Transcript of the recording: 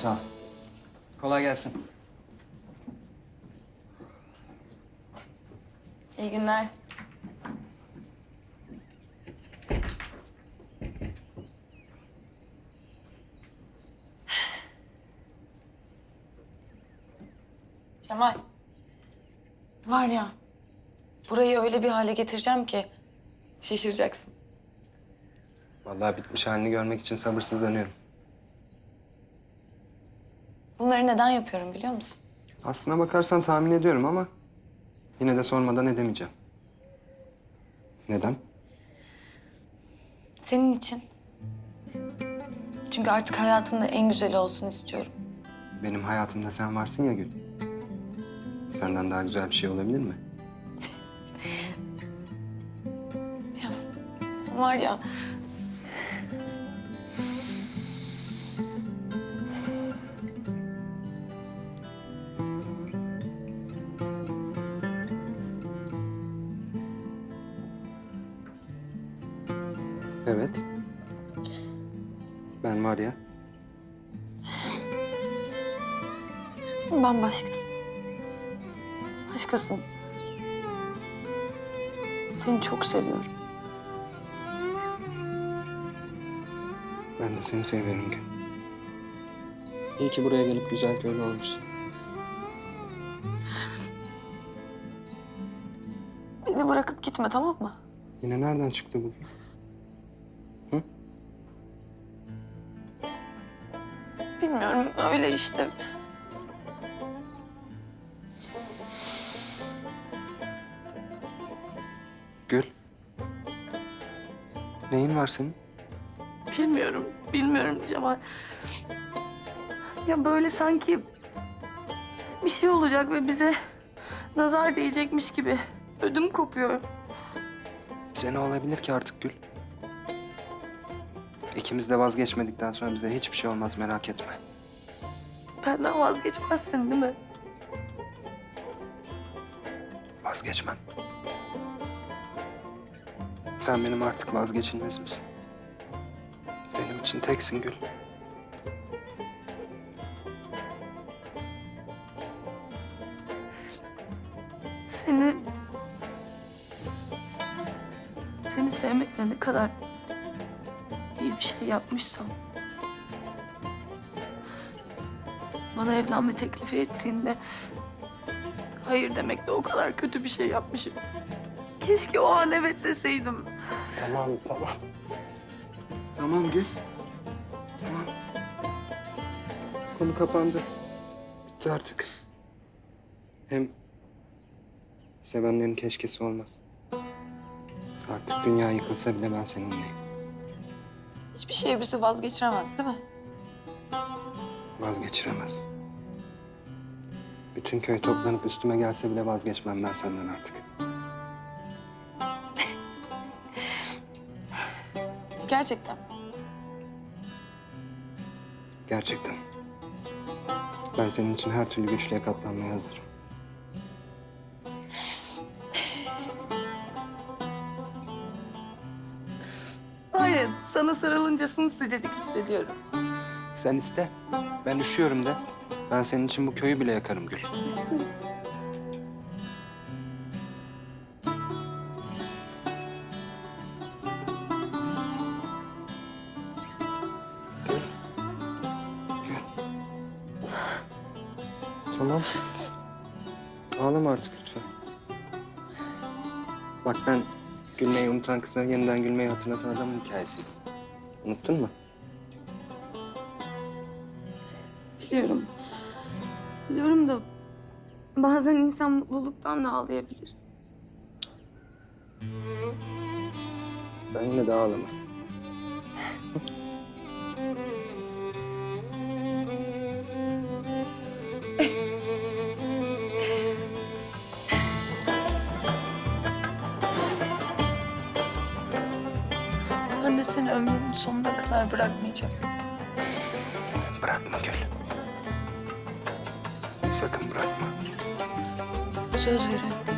Sağ ol. Kolay gelsin. İyi günler. Cemal. Var ya, burayı öyle bir hale getireceğim ki şaşıracaksın. Vallahi bitmiş halini görmek için sabırsızlanıyorum. Bunları neden yapıyorum biliyor musun? Aslına bakarsan tahmin ediyorum ama yine de sormadan edemeyeceğim. Neden? Senin için. Çünkü artık hayatında en güzeli olsun istiyorum. Benim hayatımda sen varsın ya Gül. Senden daha güzel bir şey olabilir mi? Ya sen var ya... Evet. Ben var ya. Bambaşkasın. Başkasın. Seni çok seviyorum. Ben de seni seviyorum Gül. İyi ki buraya gelip güzel köylü olmuşsun. Beni bırakıp gitme tamam mı? Yine nereden çıktı bu? Bilmiyorum öyle işte. Gül. Neyin var senin? Bilmiyorum, bilmiyorum Cemal. Ya böyle sanki bir şey olacak ve bize nazar değecekmiş gibi ödüm kopuyor. Bize ne olabilir ki artık Gül? İkimiz de vazgeçmedikten sonra bize hiçbir şey olmaz merak etme. Benden vazgeçmezsin değil mi? Vazgeçmem. Sen benim artık vazgeçilmezimsin. Benim için teksin Gül. Seni... Seni sevmekle ne kadar iyi bir şey yapmışsam... Bana evlenme teklifi ettiğinde... Hayır demekle o kadar kötü bir şey yapmışım. Keşke o an evet deseydim. Tamam, tamam. Tamam Gül. Tamam. Konu kapandı. Bitti artık. Hem sevenlerin keşkesi olmaz. Artık dünya yıkılsa bile ben seninleyim. Hiçbir şey bizi vazgeçiremez değil mi? Vazgeçiremez. Bütün köy toplanıp üstüme gelse bile vazgeçmem ben senden artık. Gerçekten. Gerçekten. Ben senin için her türlü güçlüğe katlanmaya hazırım. Hayır, sana sarılınca sımsıcacık hissediyorum. Sen iste. Ben üşüyorum de. Ben senin için bu köyü bile yakarım Gül. Tamam. Ağlama artık lütfen. Bak ben gülmeyi unutan kıza yeniden gülmeyi hatırlatan adamın hikayesiydim. Unuttun mu? Biliyorum. Biliyorum da bazen insan mutluluktan da ağlayabilir. Sen yine de ağlama. Ben de seni ömrümün sonuna kadar bırakmayacağım. Sakın bırakma. Söz veriyorum.